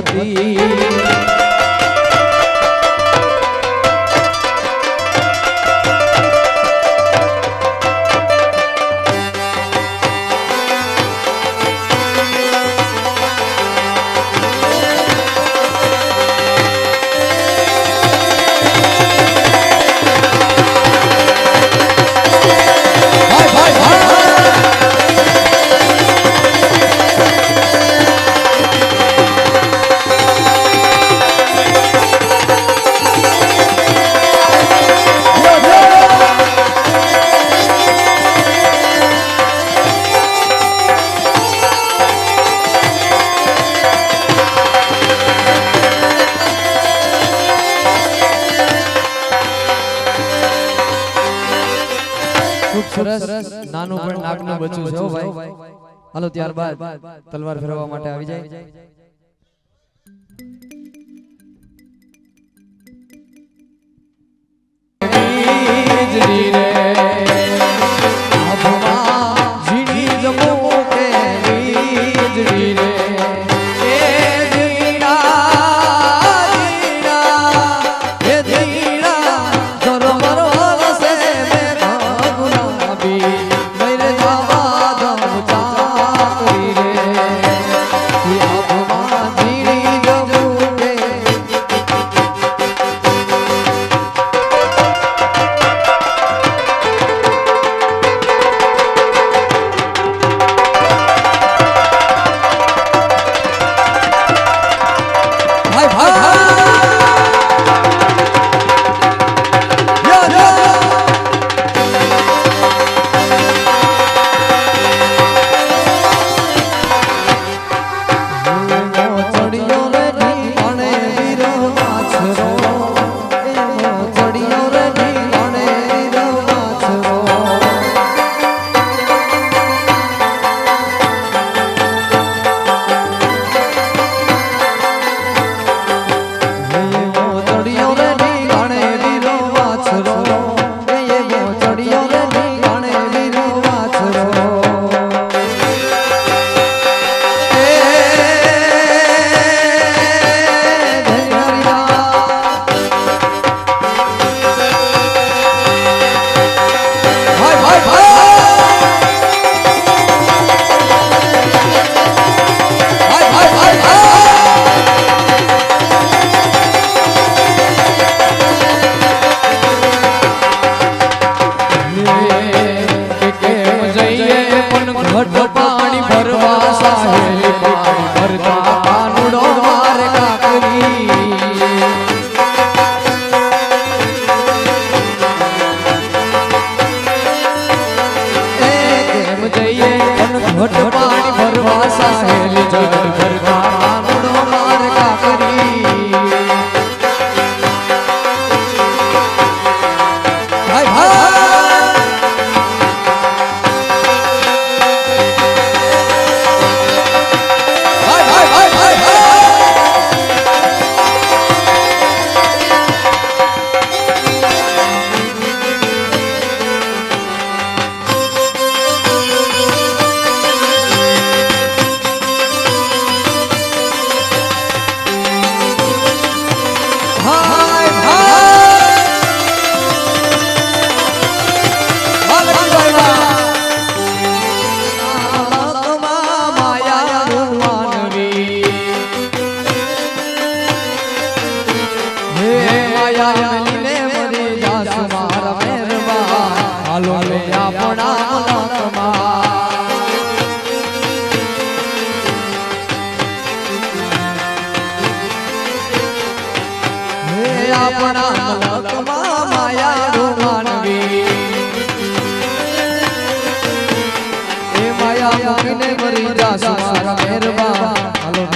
હતી સરસ નાનું પણ નાગનું બચ્ચું છે ભાઈ. હાલો ત્યારબાદ તલવાર ફેરવવા માટે આવી જાય. જીને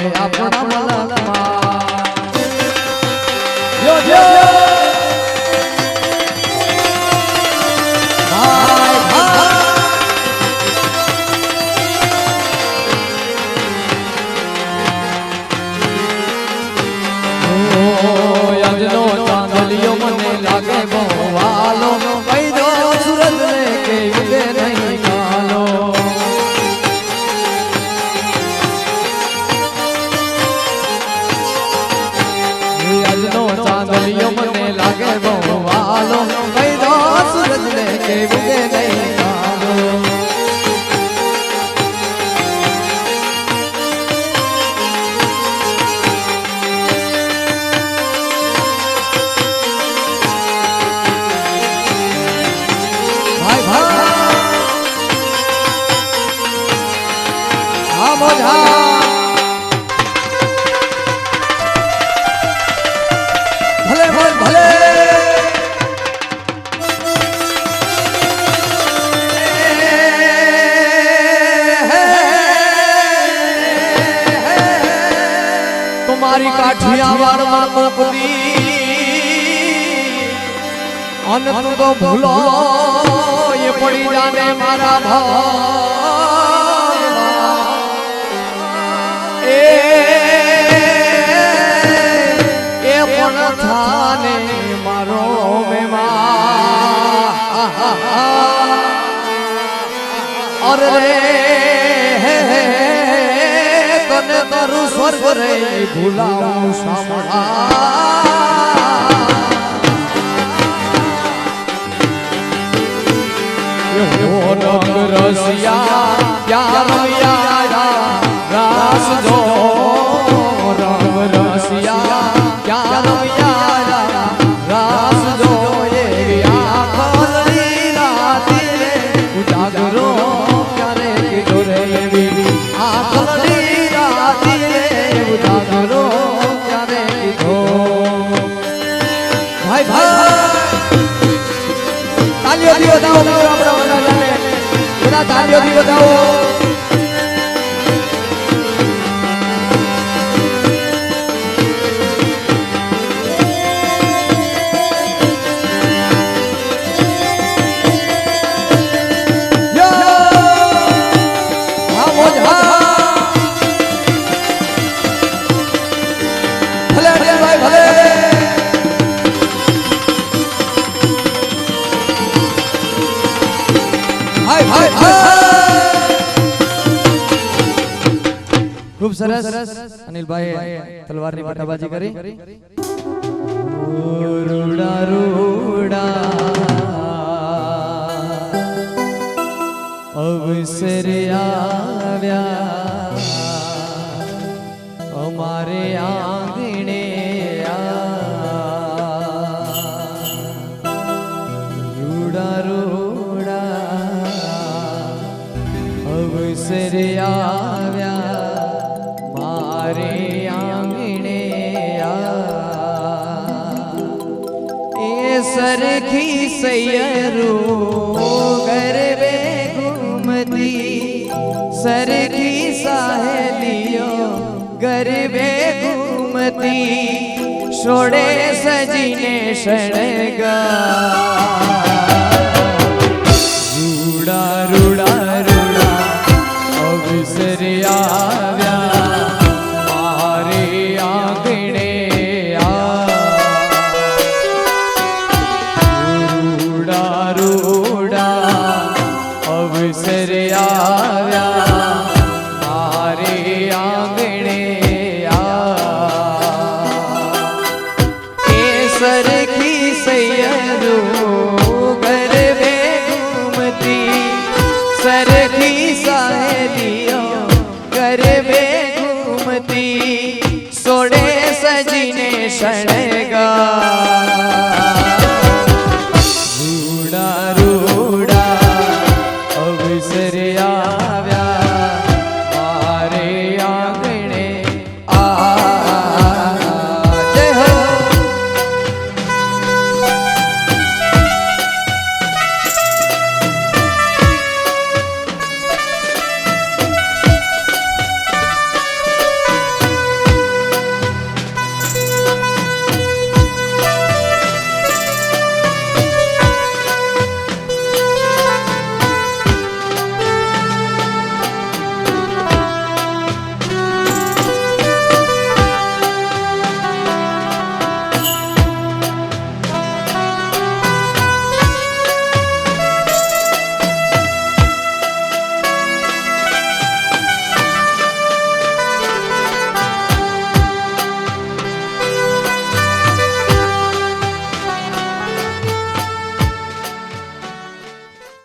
Hey, I'll અમારી કાઠિયાવાડમાં મોકલી અન તો ભૂલો એ પડી જાને મારા ભાઈ સ્વર્ગ રે ભૂલાવું સાંભળા. રસિયા પ્યાર બધા ખૂબ સરસ. અનિલભાઈ તલવારની પટાબાજી કરી. રૂડા રૂડા અવસર આવ્યા. અમારે આંગણે રૂડા રૂડા અવસર આવ્યા સરખી સૈયરો ગરબે ઘૂમતી સરખી સાહેલીઓ ગરબે ઘૂમતી છોડે સજીને શણગા અવસર આવ્યા મારે આંગણે એ સરખી સૈયરું ઘર બે ઘૂમતી સરખી સાહેરીઓ ઘર બે સોડે સજીને શણગા